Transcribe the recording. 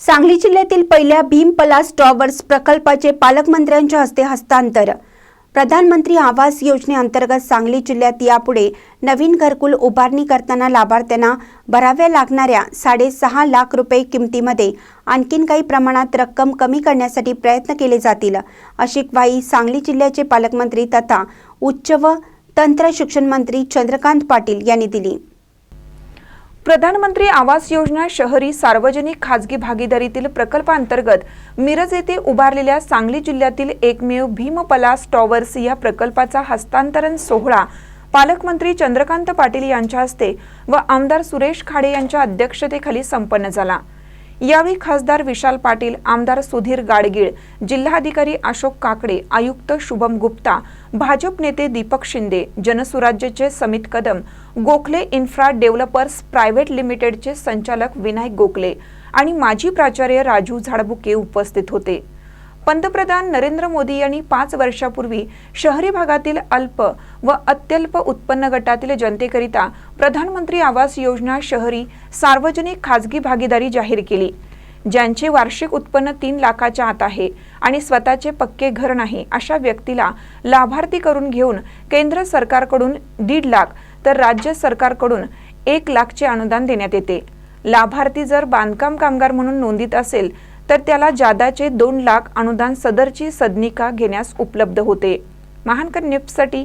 सांगली जिल्ह्यातील पहिल्या भीम पलास टॉवर्स प्रकल्पाचे पालकमंत्र्यांच्या हस्ते हस्तांतर. प्रधानमंत्री आवास योजनेअंतर्गत सांगली जिल्ह्यात यापुढे नवीन घरकुल उभारणी करताना लाभार्थ्यांना भराव्या लागणाऱ्या साडेसहा लाख रुपये किमतीमध्ये आणखीन काही प्रमाणात रक्कम कमी करण्यासाठी प्रयत्न केले जातील अशी ग्वाही सांगली जिल्ह्याचे पालकमंत्री तथा उच्च व तंत्र शिक्षण मंत्री चंद्रकांत पाटील यांनी दिली. प्रधानमंत्री आवास योजना शहरी सार्वजनिक खाजगी भागीदारीतील प्रकल्पांतर्गत मिरज येथे उभारलेल्या सांगली जिल्ह्यातील एकमेव भीम पलास टॉवर्स या प्रकल्पाचा हस्तांतरण सोहळा पालकमंत्री चंद्रकांत पाटील यांच्या हस्ते व आमदार सुरेश खाडे यांच्या अध्यक्षतेखाली संपन्न झाला. यावेळी खासदार विशाल पाटील आमदार सुधीर गाडगीळ जिल्हाधिकारी अशोक काकडे आयुक्त शुभम गुप्ता भाजप नेते Deepak Shinde जनसुराज्यचे Samit Kadam Gokhale infra developers private लिमिटेडचे संचालक विनायक गोखले आणि माजी प्राचार्य राजू झाडबुके उपस्थित होते. पंतप्रधान नरेंद्र मोदी यांनी पाच वर्षापूर्वी शहरी भागातील अल्प व अत्यल्प उत्पन्न गटातील जनतेकरिता प्रधानमंत्री आवास योजना शहरी सार्वजनिक खाजगी भागीदारी जाहीर केली ज्यांचे वार्षिक उत्पन्न तीन लाखाच्या आत आहे आणि स्वतःचे पक्के घर नाही अशा व्यक्तीला लाभार्थी करून घेऊन केंद्र सरकारकडून दीड लाख तर राज्य सरकारकडून एक लाखचे अनुदान देण्यात येते. लाभार्थी जर बांधकाम कामगार म्हणून नोंदीत असेल तर त्याला जादाचे दोन लाख अनुदान सदरची सदनिका घेण्यास उपलब्ध होते. महानकर न्यूजसाठी